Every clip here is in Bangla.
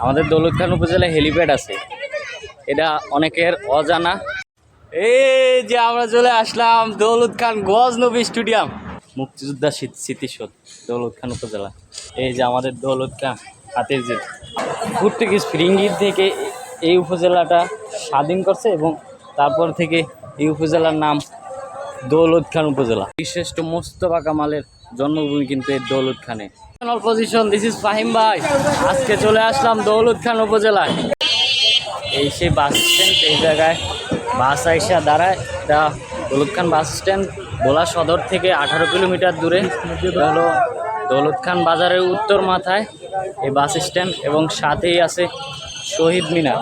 আমাদের দৌলত খান উপজেলায় হেলিপ্যাড আছে। এটা অনেকের অজানা। এই যে আমরা চলে আসলাম দৌলত খান গজনবী স্টেডিয়াম। মুক্তিযোদ্ধা স্মৃ- স্মৃতিসৌধ দৌলত খান উপজেলা। এই যে আমাদের দৌলত খান হাতের যে পর্তুগিজ ফিরিঙ্গির থেকে এই উপজেলাটা স্বাধীন করছে এবং তারপর থেকে এই উপজেলার নাম দৌলত খান উপজেলা। বিশিষ্ট মোস্তফা কামালের জন্মভূমি কিন্তু এই দৌলত খানে পজিশন দিস ইজ ফাহিম ভাই। আজকে চলে আসলাম দৌলত খান উপজেলায়। এই সেই বাস স্ট্যান্ড এই জায়গায় বাস আইসা দাঁড়ায়। এটা দৌলত খান বাস স্ট্যান্ড ভোলা সদর থেকে আঠারো কিলোমিটার দূরে। হলো দৌলত খান বাজারের উত্তর মাথায় এই বাস স্ট্যান্ড এবং সাথেই আছে শহীদ মিনার।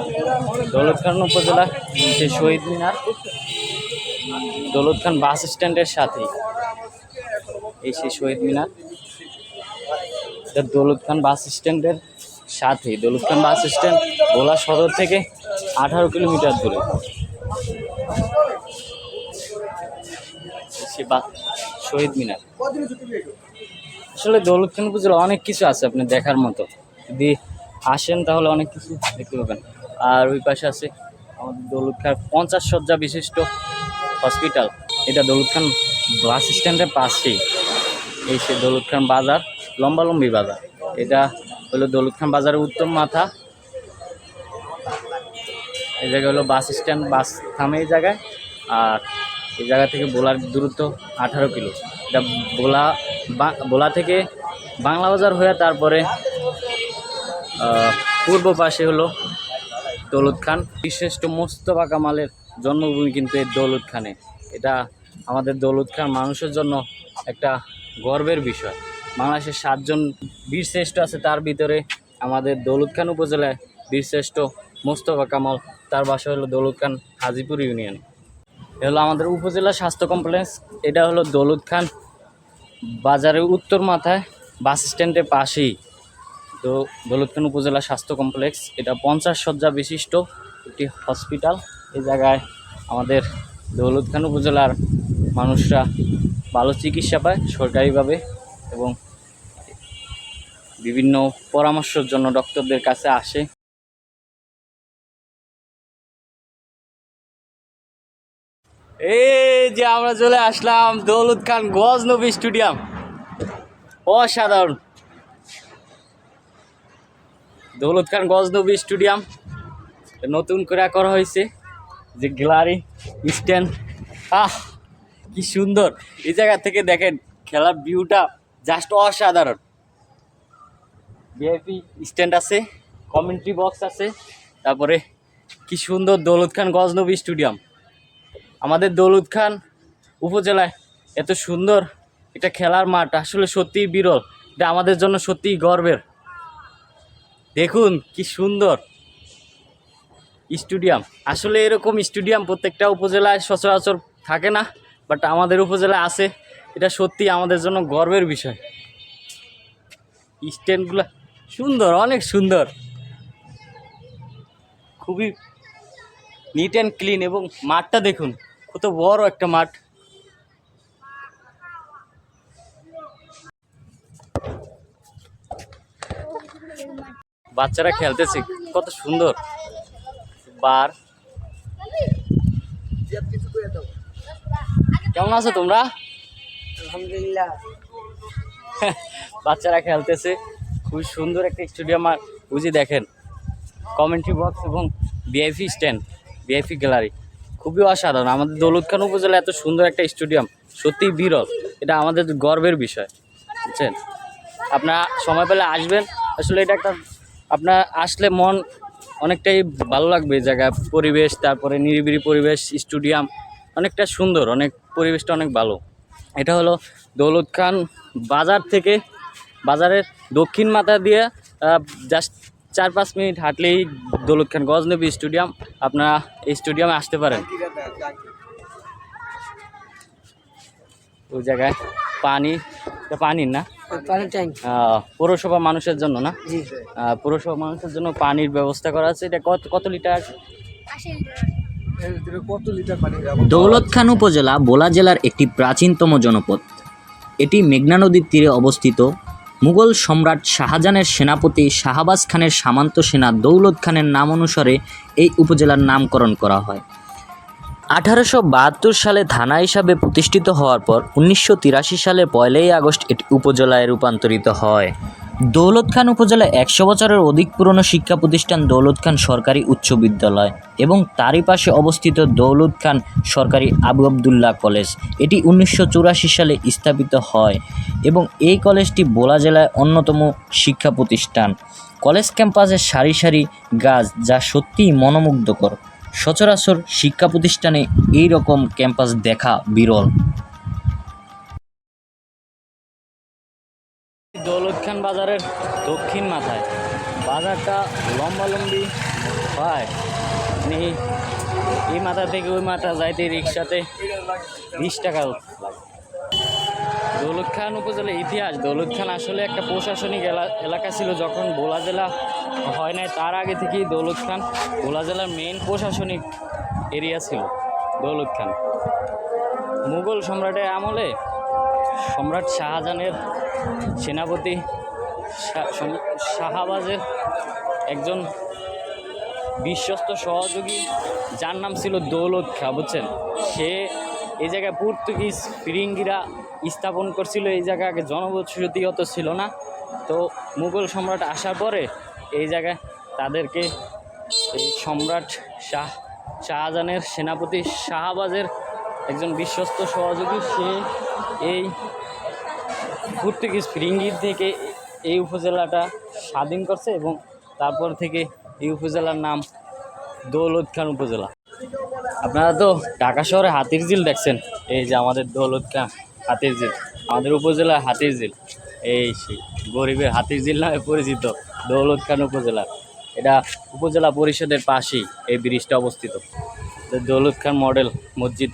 দৌলত খান উপজেলা সেই শহীদ মিনার। দৌলত খান বাস স্ট্যান্ডের সাথেই। এই সেই শহীদ মিনার। এটা দৌলত খান বাস স্ট্যান্ডের সাথেই দৌলত খান বাস স্ট্যান্ড ভোলা সদর থেকে আঠারো কিলোমিটার দূরে। সে শহীদ মিনার। আসলে দৌলত খান উপজেলা অনেক কিছু আছে আপনি দেখার মতো। যদি আসেন তাহলে অনেক কিছু দেখতে পাবেন। আর ওই পাশে আছে আমাদের দৌলত খান পঞ্চাশ শয্যা বিশিষ্ট হসপিটাল। এটা দৌলত খান বাস স্ট্যান্ডের পাশেই। এই সে দৌলত খান বাজার লম্বালম্বি বাজার। এটা হলো দৌলত খান বাজারের উত্তম মাথা। এই জায়গায় হলো বাস স্ট্যান্ড, বাস থামে এই জায়গায়। আর এই জায়গা থেকে বোলার দূরত্ব আঠারো কিলো। এটা বোলা বোলা থেকে বাংলা বাজার হয়ে তারপরে পূর্ব পাশে হলো দৌলত খান। বিশিষ্ট মোস্তফা কামালের জন্মভূমি কিন্তু এই দৌলত খানে। এটা আমাদের দৌলত খান মানুষের জন্য একটা গর্বের বিষয়। বাংলাদেশের সাতজন বীরশ্রেষ্ঠ আছে, তার ভিতরে আমাদের দৌলত খান উপজেলায় বীরশ্রেষ্ঠ মোস্তফা কামাল, তার বাসা হলো দৌলত খান হাজিপুর ইউনিয়ন। এ হলো আমাদের উপজেলা স্বাস্থ্য কমপ্লেক্স, এটা হলো দৌলত খান বাজারের উত্তর মাথায় বাস স্ট্যান্ডের পাশেই। তো দৌলতখান উপজেলা স্বাস্থ্য কমপ্লেক্স, এটা পঞ্চাশ শয্যা বিশিষ্ট একটি হসপিটাল। এই জায়গায় আমাদের দৌলতখান উপজেলার মানুষরা ভালো চিকিৎসা পায় সরকারিভাবে এবং বিভিন্ন পরামর্শের জন্য ডক্টরদের কাছে আসে। এই যে আমরা চলে আসলাম দৌলত খান গজনবী স্টেডিয়াম। অসাধারণ। দৌলত খান গজনবী স্টেডিয়াম নতুন করে করা হয়েছে। যে গ্যালারি স্ট্যান্ড, আহ! কি সুন্দর। এই জায়গা থেকে দেখেন, খেলার ভিউটা জাস্ট অসাধারণ। ভিআইপি স্ট্যান্ড আছে কমেন্ট্রি বক্স আছে, তারপরে কি সুন্দর দৌলত খান গজনবী স্টেডিয়াম। আমাদের দৌলত খান উপজেলায় এত সুন্দর এটা খেলার মাঠ, আসলে সত্যিই বিরল। এটা আমাদের জন্য সত্যিই গর্বের। দেখুন কি সুন্দর স্টেডিয়াম। আসলে এরকম স্টেডিয়াম প্রত্যেকটা উপজেলায় সচরাচর থাকে না। বাট আমাদের উপজেলায় আছে, এটা সত্যি আমাদের জন্য গর্বের বিষয়। স্ট্যান্ডগুলো সুন্দর, অনেক সুন্দর। খুবই নিট অ্যান্ড ক্লিন এবং মাঠটা দেখুন, কত বড় একটা মাঠ। বাচ্চারা খেলতেছে, কত সুন্দর। বার। কেমন আছো তোমরা? আলহামদুলিল্লাহ। বাচ্চারা খেলতেছে। খুব সুন্দর একটা স্টেডিয়াম আর বুঝি দেখেন কমেন্ট্রি বক্স এবং ভিআইপি স্ট্যান্ড ভিআইপি গ্যালারি খুবই অসাধারণ। আমাদের দৌলত খান উপজেলা এত সুন্দর একটা স্টেডিয়াম সত্যিই বিরল। এটা আমাদের গর্বের বিষয় বুঝছেন? আপনারা সময় পেলে আসবেন। আসলে এটা একটা আপনার আসলে মন অনেকটাই ভালো লাগবে এই জায়গা পরিবেশ তারপরে নিরিবিলি পরিবেশ স্টেডিয়াম অনেকটা সুন্দর অনেক পরিবেশটা অনেক ভালো। এটা হলো দৌলত খান বাজার থেকে বাজারের দক্ষিণ মাথা দিয়ে জাস্ট চার পাঁচ মিনিট হাঁটলেই দৌলত খান গজনবী স্টেডিয়াম আপনারা এই স্টেডিয়ামে আসতে পারেন। ওই জায়গায় পানি পানির না? পানি পৌরসভা মানুষের জন্য না? জি। পৌরসভা মানুষের জন্য পানির ব্যবস্থা করা আছে। এটা কত কত লিটার। দৌলত খান উপজেলা বোলা জেলার একটি প্রাচীনতম জনপদ। এটি মেঘনা নদীর তীরে অবস্থিত। মুঘল সম্রাট শাহজাহানের সেনাপতি শাহবাজ খানের সামন্ত সেনা দৌলত খানের নাম অনুসারে এই উপজেলার নামকরণ করা হয়। আঠারোশো বাহাত্তর সালে থানা হিসাবে প্রতিষ্ঠিত হওয়ার পর উনিশশো তিরাশি সালে পয়লাই আগস্ট এটি উপজেলায় রূপান্তরিত হয়। দৌলত খান উপজেলায় একশো বছরের অধিক পুরনো শিক্ষা প্রতিষ্ঠান দৌলত খান সরকারি উচ্চ বিদ্যালয় এবং তারই পাশে অবস্থিত দৌলত খান সরকারি আবু আবদুল্লাহ কলেজ। এটি উনিশশো চুরাশি সালে স্থাপিত হয় এবং এই কলেজটি বোলা জেলায় অন্যতম শিক্ষা প্রতিষ্ঠান। কলেজ ক্যাম্পাসের সারি সারি গাছ যা সত্যিই মনোমুগ্ধকর। সচরাচর শিক্ষা প্রতিষ্ঠানে এই রকম ক্যাম্পাস দেখা বিরল। দৌলত খান বাজারের দক্ষিণ মাথায়। বাজারটা লম্বালম্বি হয়। মানে এই মাথা থেকে ওই মাথা যাইতে রিক্সাতে বিশ টাকা লাগে। উপজেলার ইতিহাস। দৌলত খান আসলে একটা প্রশাসনিক এলা- এলাকা ছিল যখন ভোলা জেলা হয় নাই, তার আগে থেকেই দৌলত খান ভোলা জেলার মেইন প্রশাসনিক এরিয়া ছিল দৌলত খান মুঘল সম্রাটের আমলে সম্রাট শাহজাহানের সেনাপতি শাহাবাজের একজন বিশ্বস্ত সহযোগী, যার নাম ছিল দৌলত খা বুঝছেন? সে এই জায়গায় পর্তুগিজ ফিরিঙ্গিরা স্থাপন করছিল, এই জায়গায় আগে জনবসতি অত ছিল না। তো মুঘল সম্রাট আসার পরে এই জায়গায় তাদেরকে এই সম্রাট শাহ শাহজাহানের সেনাপতি শাহবাজের একজন বিশ্বস্ত সহযোগী, সে এই পর্তুগিজ ফিরিঙ্গির থেকে এই উপজেলাটা স্বাধীন করছে এবং তারপর থেকে এই উপজেলার নাম দৌলত খান উপজেলা। আপনারা তো ঢাকা শহরে হাতির ঝিল দেখছেন। এই যে আমাদের দৌলত খান হাতির ঝিল, আমাদের উপজেলা হাতির ঝিল। এই গরিবের হাতির ঝিল নামে পরিচিত দৌলত খান উপজেলা। এটা উপজেলা পরিষদের পাশেই এই ব্রিজটা অবস্থিত। দৌলত খান মডেল মসজিদ।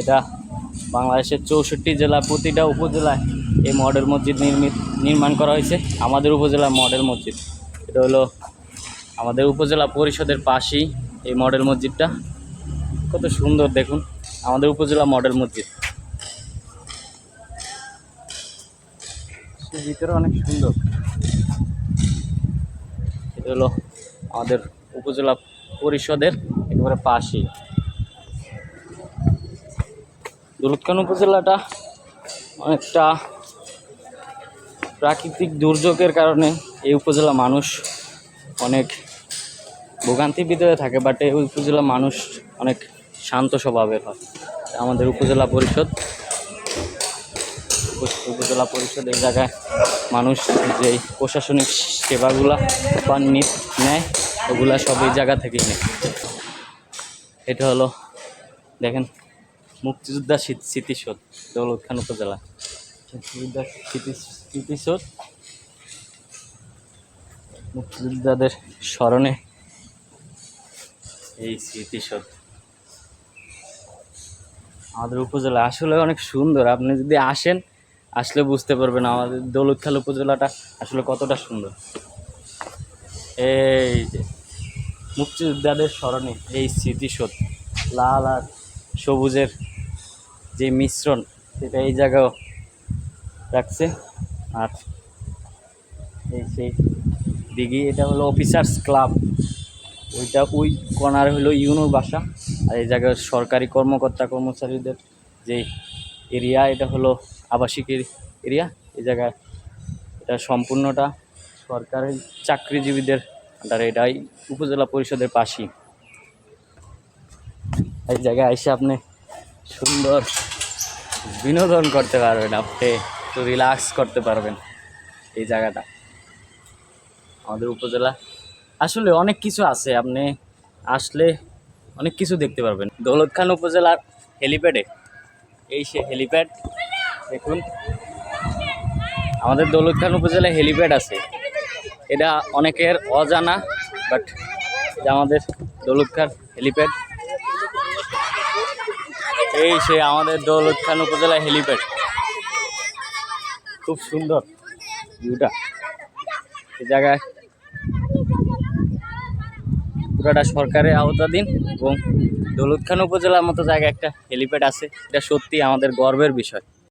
এটা বাংলাদেশের চৌষট্টি জেলা প্রতিটা উপজেলায় এই মডেল মসজিদ নির্মিত, নির্মাণ করা হয়েছে। আমাদের উপজেলার মডেল মসজিদ। এটা হলো আমাদের উপজেলা পরিষদের পাশেই এই মডেল মসজিদটা। কত সুন্দর দেখুন, আমাদের উপজেলা মডেল মসজিদ। ভিতরে অনেক সুন্দর। এটা হলো আমাদের উপজেলা পরিষদের একেবারে পাশেই। দৌলতখান উপজেলাটা অনেকটা প্রাকৃতিক দুর্যোগের কারণে এই উপজেলা মানুষ অনেক ভোগান্তির ভিতরে থাকে বাট এই উপজেলা মানুষ অনেক শান্ত স্বভাবের হয়। আমাদের উপজেলা পরিষদ উপজেলা পরিষদ এই জায়গায় মানুষ যে প্রশাসনিক সেবাগুলা বা নেয়, ওগুলা সব এই জায়গা থেকেই নেয়। এটা হলো, দেখেন। মুক্তিযোদ্ধা স্মৃ- স্মৃতিসৌধ দৌলত খান উপজেলা। মুক্তিযোদ্ধা স্মৃতি- স্মৃতিসৌধ, মুক্তিযোদ্ধাদের স্মরণে এই স্মৃতিসৌধ। আমাদের উপজেলা আসলে অনেক সুন্দর। আপনি যদি আসেন, আসলে বুঝতে পারবেন আমাদের দৌলতখাল উপজেলাটা আসলে কতটা সুন্দর। এই যে, মুক্তিযোদ্ধাদের স্মরণে এই স্মৃতিসৌধ, লাল আর সবুজের যে মিশ্রণ, সেটা এই জায়গাও রাখছে। আর এই সেই দিঘি, এটা হলো অফিসার্স ক্লাব ওইটা, ওই কর্নার হলো ইউনোর বাসা। আর এই জায়গায় সরকারি কর্মকর্তা, কর্মচারীদের যে এরিয়া এটা হলো আবাসিক এরিয়া এই জায়গায় এটা সম্পূর্ণটা সরকারি চাকরিজীবীদের আন্ডারে এটাই উপজেলা পরিষদের পাশেই। এই জায়গায় এসে আপনি সুন্দর বিনোদন করতে পারবেন, আপনি একটু রিল্যাক্স করতে পারবেন এই জায়গাটা। আমাদের উপজেলা। আসলে অনেক কিছু আছে, আপনি আসলে অনেক কিছু দেখতে পারবেন। দৌলত খান উপজেলার হেলিপ্যাডে এই সে হেলিপ্যাড দেখুন। আমাদের দৌলত খান উপজেলায় হেলিপ্যাড আছে। এটা অনেকের অজানা বাট আমাদের দৌলত খান হেলিপ্যাড এই সে আমাদের দৌলত খান উপজেলা হেলিপ্যাড। খুব সুন্দর ভিউটা এই জায়গায় পুরাটা সরকারের আওতাধীন এবং দৌলত খান উপজেলার মতো জায়গায় একটা হেলিপ্যাড আছে। এটা সত্যি আমাদের গর্বের বিষয়।